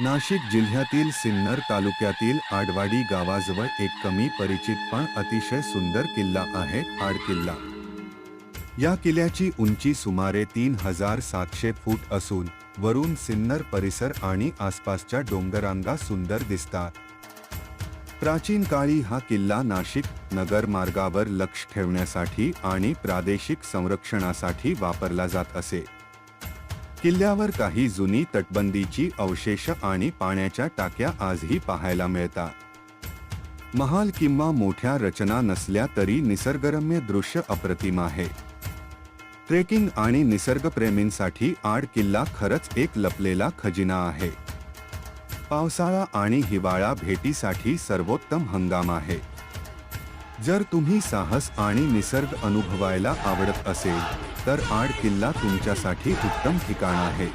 नाशिक जिल्ह्यातील सिन्नर तालुक्यातील आडवाडी गावाजवळ एक कमी परिचित पण अतिशय सुंदर किल्ला आहे आड किल्ला. या किल्ल्याची उंची सुमारे तीन हजार सातशे फूट असून वरून सिन्नर परिसर आणि आसपासच्या डोंगरांगा सुंदर दिसतात. प्राचीन काळी हा किल्ला नाशिक नगर मार्गावर लक्ष ठेवण्यासाठी आणि प्रादेशिक संरक्षणासाठी वापरला जात असे. किल्ल्यावर काही जुनी तटबंदीची अवशेष आणि पाण्याच्या टाक्या आजही पाहायला मिळतात. महाल किंवा मोठ्या रचना नसल्या तरी निसर्गरम्य दृश्य अप्रतिम आहे. ट्रेकिंग आणि निसर्गप्रेमींसाठी आड किल्ला खरंच एक लपलेला खजिना आहे. पावसाळा आणि हिवाळा भेटीसाठी सर्वोत्तम हंगाम आहे. जर तुम्ही साहस आणि निसर्ग अनुभवायला आवडत असेल तर आड किल्ला तुमच्यासाठी उत्तम ठिकाण आहे.